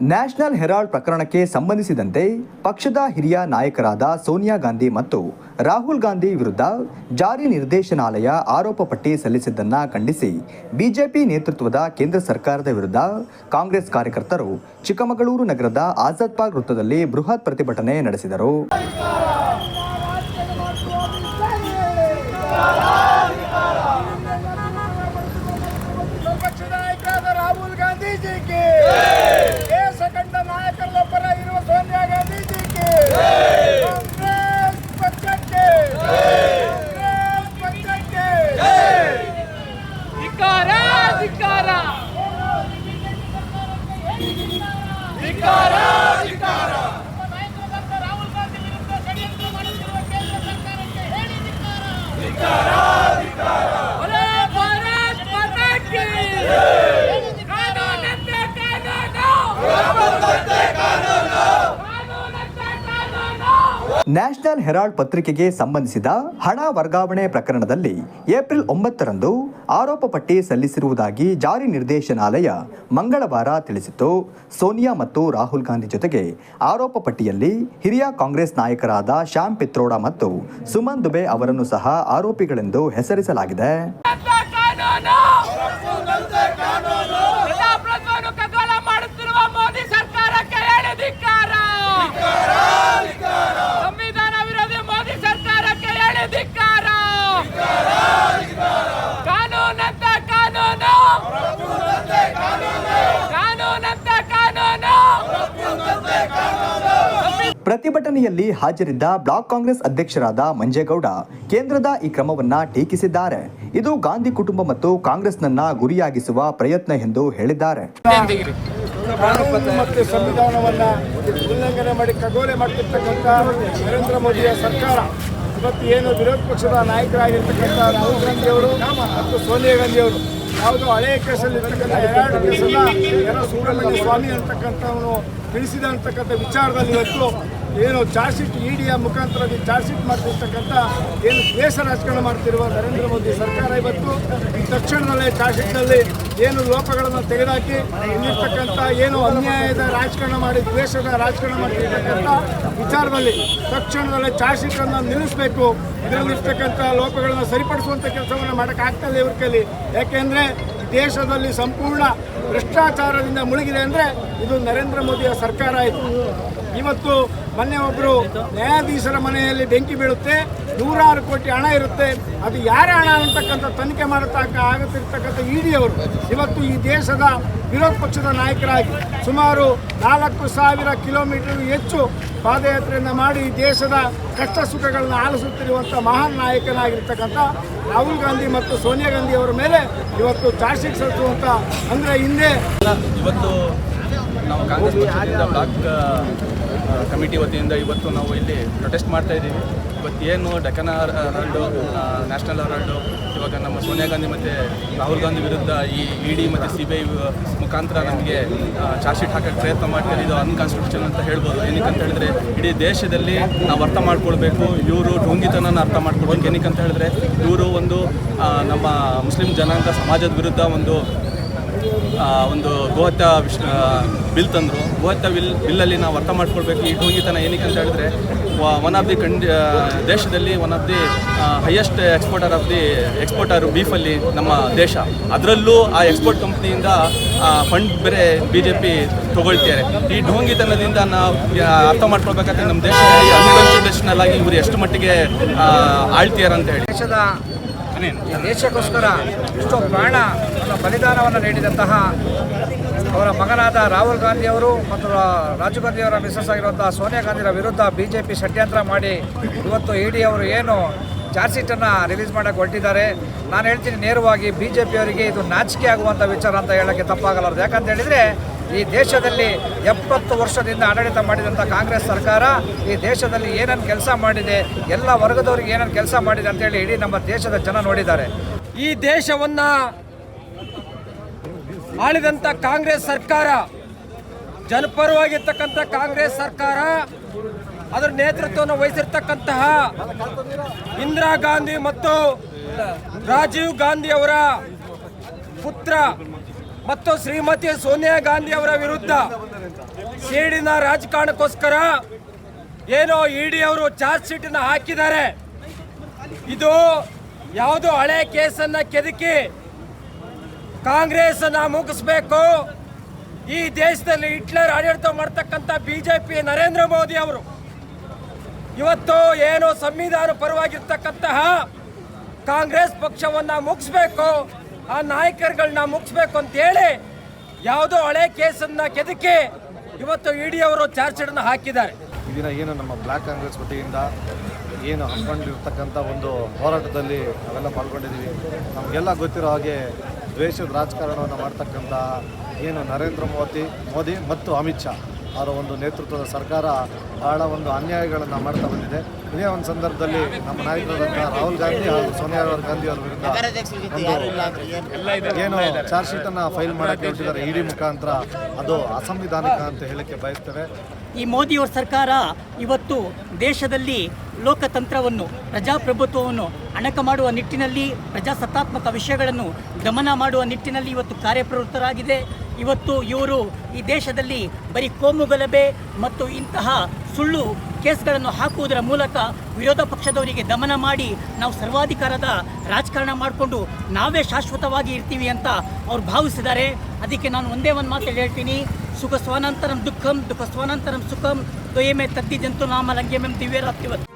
National Herald ಪ್ರಕರಣಕ್ಕೆ ಸಂಬಂಧಿಸಿದಂತೆ ಪಕ್ಷದ ಹಿರಿಯ ನಾಯಕರಾದ ಸೋನಿಯಾ ಗಾಂಧಿ ಮತ್ತು ರಾಹುಲ್ ಗಾಂಧಿ ವಿರುದ್ಧ ಜಾರಿ ನಿರ್ದೇಶನಾಲಯ ಆರೋಪ ಪಟ್ಟಿ ಸಲ್ಲಿಸಿದ್ದನ್ನು ಖಂಡಿಸಿ ಬಿಜೆಪಿ ನೇತೃತ್ವದ ಕೇಂದ್ರ ಸರ್ಕಾರದ ವಿರುದ್ಧ ಕಾಂಗ್ರೆಸ್ ಕಾರ್ಯಕರ್ತರು ಚಿಕ್ಕಮಗಳೂರು ನಗರದ ಆಜಾದ್ ಪಾರ್ಕ್ ವೃತ್ತದಲ್ಲಿ ಬೃಹತ್ ಪ್ರತಿಭಟನೆ ನಡೆಸಿದರು ವಿಪಕ್ಷ ನಾಯಕರಾದ ರಾಹುಲ್ ಗಾಂಧೀಜಿಗೆ ದೇಶ ಕಂಡ ನಾಯಕರಲ್ಲೊಬ್ಬರ ಇರುವ ಸೋನಿಯಾ ಗಾಂಧೀಜಿಗೆ ಕಾಂಗ್ರೆಸ್ ಪಕ್ಷಕ್ಕೆ ಕಾಂಗ್ರೆಸ್ ಪಕ್ಷಕ್ಕೆ ಧಿಕ್ಕಾರ ಧಿಕ್ಕಾರ ಧಿಕ್ಕಾರ ಧಿಕ್ಕಾರ ರಾಹುಲ್ ಗಾಂಧಿ ವಿರುದ್ಧ ಷಡ್ಯಂತ್ರ ಮಾಡುತ್ತಿರುವ ಕೇಂದ್ರ ಸರ್ಕಾರಕ್ಕೆ ಹೇಳಿ ಧಿಕ್ಕಾರ. ಬಲೋ ಭಾರತ್ ಮಾತಾ ಕಿ ಕಾನೂನಂತೆ ಕಾನೂನು ಕಾನೂನಂತೆ ಕಾನೂನು ನ್ಯಾಷನಲ್ ಹೆರಾಲ್ಡ್ ಪತ್ರಿಕೆಗೆ ಸಂಬಂಧಿಸಿದ ಹಣ ವರ್ಗಾವಣೆ ಪ್ರಕರಣದಲ್ಲಿ ಏಪ್ರಿಲ್ ಒಂಬತ್ತರಂದು ಆರೋಪ ಪಟ್ಟಿ ಸಲ್ಲಿಸಿರುವುದಾಗಿ ಜಾರಿ ನಿರ್ದೇಶನಾಲಯ ಮಂಗಳವಾರ ತಿಳಿಸಿತು ಸೋನಿಯಾ ಮತ್ತು ರಾಹುಲ್ ಗಾಂಧಿ ಜೊತೆಗೆ ಆರೋಪ ಪಟ್ಟಿಯಲ್ಲಿ ಹಿರಿಯ ಕಾಂಗ್ರೆಸ್ ನಾಯಕರಾದ ಶ್ಯಾಮ್ ಪಿತ್ರೋಡಾ ಮತ್ತು ಸುಮನ್ ದುಬೆ ಅವರನ್ನು ಸಹ ಆರೋಪಿಗಳೆಂದು ಹೆಸರಿಸಲಾಗಿದೆ. ಪ್ರತಿಭಟನೆಯಲ್ಲಿ ಹಾಜರಿದ್ದ ಬ್ಲಾಕ್ ಕಾಂಗ್ರೆಸ್ ಅಧ್ಯಕ್ಷರಾದ ಮಂಜೇಗೌಡ ಕೇಂದ್ರದ ಈ ಕ್ರಮವನ್ನ ಟೀಕಿಸಿದ್ದಾರೆ. ಇದು ಗಾಂಧಿ ಕುಟುಂಬ ಮತ್ತು ಕಾಂಗ್ರೆಸ್ನನ್ನ ಗುರಿಯಾಗಿಸುವ ಪ್ರಯತ್ನ ಎಂದು ಹೇಳಿದ್ದಾರೆ. ಮತ್ತು ಸಂವಿಧಾನವನ್ನ ಉಲ್ಲಂಘನೆ ಮಾಡಿ ಖಗೋಲೆ ಮಾಡ್ತಿರ್ತಕ್ಕಂಥ ನರೇಂದ್ರ ಮೋದಿಯ ಸರ್ಕಾರ, ಇವತ್ತು ಏನು ವಿರೋಧ ಪಕ್ಷದ ನಾಯಕರಾಗಿರ್ತಕ್ಕಂಥ ರಾಹುಲ್ ಗಾಂಧಿ ಅವರು ಮತ್ತು ಸೋನಿಯಾ ಗಾಂಧಿ ಅವರು ಯಾವುದೋ ಹಳೆಯ ಕೇಸಲ್ಲಿ ಎರಡು ಸುಬ್ರಹ್ಮಣ್ಯ ಸ್ವಾಮಿ ಅಂತಕ್ಕಂಥವನು ತಿಳಿಸಿದ ಅಂತಕ್ಕಂಥ ವಿಚಾರದಲ್ಲಿ ಇವತ್ತು ಏನು ಚಾರ್ಜ್ ಶೀಟ್ ಇಡಿಯ ಮುಖಾಂತರ ಚಾರ್ಜ್ ಶೀಟ್ ಮಾಡ್ತಿರ್ತಕ್ಕಂಥ ಏನು ದ್ವೇಷ ರಾಜಕಾರಣ ಮಾಡ್ತಿರುವ ನರೇಂದ್ರ ಮೋದಿ ಸರ್ಕಾರ ಇವತ್ತು ತಕ್ಷಣದಲ್ಲೇ ಚಾರ್ಜ್ ಶೀಟ್ನಲ್ಲಿ ಏನು ಲೋಪಗಳನ್ನು ತೆಗೆದುಹಾಕಿ ಇಲ್ಲಿರ್ತಕ್ಕಂಥ ಏನು ಅನ್ಯಾಯದ ರಾಜಕಾರಣ ಮಾಡಿ ದ್ವೇಷದ ರಾಜಕಾರಣ ಮಾಡ್ತಿರ್ತಕ್ಕಂಥ ವಿಚಾರದಲ್ಲಿ ತಕ್ಷಣದಲ್ಲೇ ಚಾರ್ಜ್ ಶೀಟನ್ನು ನಿಲ್ಲಿಸಬೇಕು. ಇದರಲ್ಲಿರ್ತಕ್ಕಂಥ ಲೋಪಗಳನ್ನು ಸರಿಪಡಿಸುವಂಥ ಕೆಲಸವನ್ನು ಮಾಡೋಕ್ಕಾಗ್ತಲ್ಲ ಇವ್ರ ಕೈಲಿ. ಯಾಕೆಂದರೆ ದೇಶದಲ್ಲಿ ಸಂಪೂರ್ಣ ಭ್ರಷ್ಟಾಚಾರದಿಂದ ಮುಳುಗಿದೆ ಅಂದರೆ ಇದು ನರೇಂದ್ರ ಮೋದಿಯ ಸರ್ಕಾರ ಆಯಿತು. ಇವತ್ತು ಮೊನ್ನೆ ಒಬ್ಬರು ನ್ಯಾಯಾಧೀಶರ ಮನೆಯಲ್ಲಿ ಬೆಂಕಿ ಬೀಳುತ್ತೆ, ನೂರಾರು ಕೋಟಿ ಹಣ ಇರುತ್ತೆ, ಅದು ಯಾರ ಹಣ ಅಂತಕ್ಕಂಥ ತನಿಖೆ ಮಾಡತಕ್ಕ ಆಗುತ್ತಿರ್ತಕ್ಕಂಥ ಇಡಿ ಅವರು. ಇವತ್ತು ಈ ದೇಶದ ವಿರೋಧ ಪಕ್ಷದ ನಾಯಕರಾಗಿ ಸುಮಾರು ನಾಲ್ಕು ಸಾವಿರ ಕಿಲೋಮೀಟರ್ ಹೆಚ್ಚು ಪಾದಯಾತ್ರೆಯನ್ನು ಮಾಡಿ ದೇಶದ ಕಷ್ಟ ಸುಖಗಳನ್ನು ಆಲಿಸುತ್ತಿರುವಂಥ ಮಹಾನ್ ನಾಯಕನಾಗಿರ್ತಕ್ಕಂಥ ರಾಹುಲ್ ಗಾಂಧಿ ಮತ್ತು ಸೋನಿಯಾ ಗಾಂಧಿ ಅವರ ಮೇಲೆ ಇವತ್ತು ಚಾರ್ಜ್ ಶೀಟ್ ಸಲ್ಲಿಸುವಂಥ ಅಂದರೆ ಹಿಂದೆ ಇವತ್ತು ನಾವು ಕಾಂಗ್ರೆಸ್ ಪಕ್ಷದಿಂದ ಬ್ಲಾಕ್ ಕಮಿಟಿ ವತಿಯಿಂದ ಇವತ್ತು ನಾವು ಇಲ್ಲಿ ಪ್ರೊಟೆಸ್ಟ್ ಮಾಡ್ತಾ ಇದ್ದೀವಿ. ಇವತ್ತು ಏನು ಡೆಕನ ಹರಲ್ಡು ನ್ಯಾಷನಲ್ ಹರಾಲ್ಡು ಇವಾಗ ನಮ್ಮ ಸೋನಿಯಾ ಗಾಂಧಿ ಮತ್ತು ರಾಹುಲ್ ಗಾಂಧಿ ವಿರುದ್ಧ ಈ ಇ ಡಿ ಮತ್ತು ಸಿ ಬಿ ಐ ಮುಖಾಂತರ ನಮಗೆ ಚಾರ್ಜ್ ಶೀಟ್ ಹಾಕೋಕ್ಕೆ ಪ್ರಯತ್ನ ಮಾಡ್ತಾರೆ. ಇದು ಅನ್ಕಾನ್ಸ್ಟಿಟ್ಯೂಷನ್ ಅಂತ ಹೇಳ್ಬೋದು. ಏನಕ್ಕಂತ ಹೇಳಿದ್ರೆ ಇಡೀ ದೇಶದಲ್ಲಿ ನಾವು ಅರ್ಥ ಮಾಡ್ಕೊಳ್ಬೇಕು. ಇವರು ಢೋಂಗಿತನ ಅರ್ಥ ಮಾಡ್ಕೊಳ್ಬೇಕು. ಏನಕ್ಕಂತ ಹೇಳಿದ್ರೆ ಇವರು ಒಂದು ನಮ್ಮ ಮುಸ್ಲಿಂ ಜನಾಂಗ ಸಮಾಜದ ವಿರುದ್ಧ ಒಂದು ಒಂದು ಗೋಹತ್ಯ ವಿಶ್ ಬಿಲ್ ತಂದರು. ಗೋಹತ್ಯ ಬಿಲ್, ಬಿಲ್ಲಲ್ಲಿ ನಾವು ಅರ್ಥ ಮಾಡ್ಕೊಳ್ಬೇಕು. ಈ ಢೋಂಗಿತನ ಏನಕ್ಕೆ ಅಂತ ಹೇಳಿದ್ರೆ ಒನ್ ಆಫ್ ದಿ ಕಂಡ್ ದೇಶದಲ್ಲಿ one of the highest exporter of the exporter ಬೀಫಲ್ಲಿ ನಮ್ಮ ದೇಶ. ಅದರಲ್ಲೂ ಆ ಎಕ್ಸ್ಪೋರ್ಟ್ ಕಂಪ್ನಿಯಿಂದ ಫಂಡ್ ಬೇರೆ ಬಿ ಜೆ ಪಿ ತೊಗೊಳ್ತಾರೆ ಈ ಢೋಂಗಿತನದಿಂದ ನಾವು ಅರ್ಥ ಮಾಡ್ಕೊಳ್ಬೇಕಾದ್ರೆ ನಮ್ಮ ದೇಶದಲ್ಲಿ ಅನ್ಕಾನ್ಸ್ಟಿಟ್ಯೂಷನಲ್ ಆಗಿ ಇವರು ಎಷ್ಟು ಮಟ್ಟಿಗೆ ಆಳ್ತಿಯಾರ ಅಂತ ಹೇಳಿ. ದೇಶದ ದೇಶಕ್ಕೋಸ್ಕರ ಎಷ್ಟೋ ಪ್ರಾಣ ಬಲಿದಾನವನ್ನು ನೀಡಿದಂತಹ ಅವರ ಮಗನಾದ ರಾಹುಲ್ ಗಾಂಧಿ ಅವರು ಮತ್ತು ರಾಜೀವ್ ಗಾಂಧಿಯವರ ಮಿಸಸ್ ಆಗಿರುವಂತಹ ಸೋನಿಯಾ ಗಾಂಧಿಯರ ವಿರುದ್ಧ ಬಿ ಜೆ ಪಿ ಷಡ್ಯಂತ್ರ ಮಾಡಿ ಇವತ್ತು ಇ ಡಿ ಅವರು ಏನು ಚಾರ್ಜ್ ಶೀಟನ್ನು ರಿಲೀಸ್ ಮಾಡೋಕ್ಕೆ ಹೊರಟಿದ್ದಾರೆ. ನಾನು ಹೇಳ್ತೀನಿ ನೇರವಾಗಿ ಬಿ ಜೆ ಪಿಯವರಿಗೆ ಇದು ನಾಚಿಕೆ ಆಗುವಂಥ ವಿಚಾರ ಅಂತ ಹೇಳೋಕ್ಕೆ ತಪ್ಪಾಗಲಾರದು. ಯಾಕಂತ ಹೇಳಿದರೆ ಈ ದೇಶದಲ್ಲಿ ಎಪ್ಪತ್ತು ವರ್ಷದಿಂದ ಆಡಳಿತ ಮಾಡಿದಂಥ ಕಾಂಗ್ರೆಸ್ ಸರ್ಕಾರ, ಈ ದೇಶದಲ್ಲಿ ಏನೇನು ಕೆಲಸ ಮಾಡಿದೆ, ಎಲ್ಲ ವರ್ಗದವ್ರಿಗೆ ಏನೇನು ಕೆಲಸ ಮಾಡಿದೆ ಅಂತೇಳಿ ಇಡೀ ನಮ್ಮ ದೇಶದ ಜನ ನೋಡಿದ್ದಾರೆ. ಈ ದೇಶವನ್ನು ಆಳಿದಂಥ ಕಾಂಗ್ರೆಸ್ ಸರ್ಕಾರ, ಜನಪರವಾಗಿರ್ತಕ್ಕಂಥ ಕಾಂಗ್ರೆಸ್ ಸರ್ಕಾರ, ಅದರ ನೇತೃತ್ವವನ್ನು ವಹಿಸಿರ್ತಕ್ಕಂತಹ ಇಂದಿರಾ ಗಾಂಧಿ ಮತ್ತು ರಾಜೀವ್ ಗಾಂಧಿ ಅವರ ಪುತ್ರ ಮತ್ತು ಶ್ರೀಮತಿ ಸೋನಿಯಾ ಗಾಂಧಿ ಅವರ ವಿರುದ್ಧ ಸೇಡಿನ ರಾಜಕಾರಣಕ್ಕೋಸ್ಕರ ಏನೋ ಇಡಿ ಅವರು ಚಾರ್ಜ್ ಶೀಟನ್ನು ಹಾಕಿದ್ದಾರೆ. ಇದು ಯಾವುದೋ ಹಳೆ ಕೇಸನ್ನ ಕೆದಕಿ ಕಾಂಗ್ರೆಸ್ ಅನ್ನ ಮುಗಿಸ್ಬೇಕು. ಈ ದೇಶದಲ್ಲಿ ಹಿಟ್ಲರ್ ಆಡಳಿತ ಮಾಡ್ತಕ್ಕಂಥ ಬಿಜೆಪಿ ನರೇಂದ್ರ ಮೋದಿ ಅವರು ಇವತ್ತು ಏನು ಸಂವಿಧಾನ ಪರವಾಗಿರ್ತಕ್ಕಂತಹ ಕಾಂಗ್ರೆಸ್ ಪಕ್ಷವನ್ನ ಮುಗಿಸ್ಬೇಕು. ಆ ನಾಯಕರುಗಳನ್ನ ಮುಗಿಸ್ಬೇಕು ಅಂತ ಹೇಳಿ ಯಾವುದೋ ಹಳೆ ಕೇಸನ್ನ ಕೆದಕಿ ಇವತ್ತು ಇಡಿ ಅವರು ಚಾರ್ಜ್ ಶೀಟನ್ನು ಹಾಕಿದ್ದಾರೆ. ಇದನ್ನ ದಿನ ಏನು ನಮ್ಮ ಬ್ಲಾಕ್ ಕಾಂಗ್ರೆಸ್ ವತಿಯಿಂದ ಏನು ಹಮ್ಮಿಕೊಂಡಿರ್ತಕ್ಕಂಥ ಒಂದು ಹೋರಾಟದಲ್ಲಿ ನಾವೆಲ್ಲ ಪಾಲ್ಗೊಂಡಿದ್ದೀವಿ. ನಮಗೆಲ್ಲ ಗೊತ್ತಿರೋ ಹಾಗೆ ದ್ವೇಷದ ರಾಜಕಾರಣವನ್ನು ಮಾಡ್ತಕ್ಕಂಥ ಏನು ನರೇಂದ್ರ ಮೋದಿ ಮೋದಿ ಮತ್ತು ಅಮಿತ್ ಶಾ. ಅವರ ಒಂದು ನೇತೃತ್ವದ ಸರ್ಕಾರ ಬಹಳ ಒಂದು ಅನ್ಯಾಯಗಳನ್ನು ಮಾಡ್ತಾ ಬಂದಿದೆ. ಇದೇ ಒಂದು ಸಂದರ್ಭದಲ್ಲಿ ನಮ್ಮ ನಾಯಕರಾದಂಥ ರಾಹುಲ್ ಗಾಂಧಿ ಹಾಗೂ ಸೋನಿಯಾ ಗಾಂಧಿ ಅವರ ವಿರುದ್ಧ ಏನು ಚಾರ್ಜ್ ಶೀಟನ್ನು ಫೈಲ್ ಮಾಡೋಕ್ಕೆ ಹೊರಟಿದ್ದಾರೆ ಇಡಿ ಮುಖಾಂತರ. ಅದು ಅಸಂವಿಧಾನಿಕ ಅಂತ ಹೇಳಕ್ಕೆ ಬಯಸ್ತೇವೆ. ಈ ಮೋದಿಯವರ ಸರ್ಕಾರ ಇವತ್ತು ದೇಶದಲ್ಲಿ ಲೋಕತಂತ್ರವನ್ನು, ಪ್ರಜಾಪ್ರಭುತ್ವವನ್ನು ಅಣಕ ಮಾಡುವ ನಿಟ್ಟಿನಲ್ಲಿ, ಪ್ರಜಾಸತ್ತಾತ್ಮಕ ವಿಷಯಗಳನ್ನು ಗಮನ ಮಾಡುವ ನಿಟ್ಟಿನಲ್ಲಿ ಇವತ್ತು ಕಾರ್ಯಪ್ರವೃತ್ತರಾಗಿದೆ. ಇವತ್ತು ಇವರು ಈ ದೇಶದಲ್ಲಿ ಬರೀ ಕೋಮುಗಲಭೆ ಮತ್ತು ಇಂತಹ ಸುಳ್ಳು ಕೇಸ್ಗಳನ್ನು ಹಾಕುವುದರ ಮೂಲಕ ವಿರೋಧ ಪಕ್ಷದವರಿಗೆ ದಮನ ಮಾಡಿ ನಾವು ಸರ್ವಾಧಿಕಾರದ ರಾಜಕಾರಣ ಮಾಡಿಕೊಂಡು ನಾವೇ ಶಾಶ್ವತವಾಗಿ ಇರ್ತೀವಿ ಅಂತ ಅವ್ರು ಭಾವಿಸಿದ್ದಾರೆ. ಅದಕ್ಕೆ ನಾನು ಒಂದೇ ಒಂದು ಮಾತು ಹೇಳ್ತೀನಿ. ಸುಖ ಸ್ವಾನಂತರಂ ದುಃಖಂ, ದುಃಖ ಸ್ವಾನಂತರಂ ಸುಖಂ. ದ್ವಯಮೇ ತದ್ದಿದಂತು ನಾಮ ಲಂಗ್ಯಮೆಂ ದಿವ್ಯರಾತ್ರಿವತ್.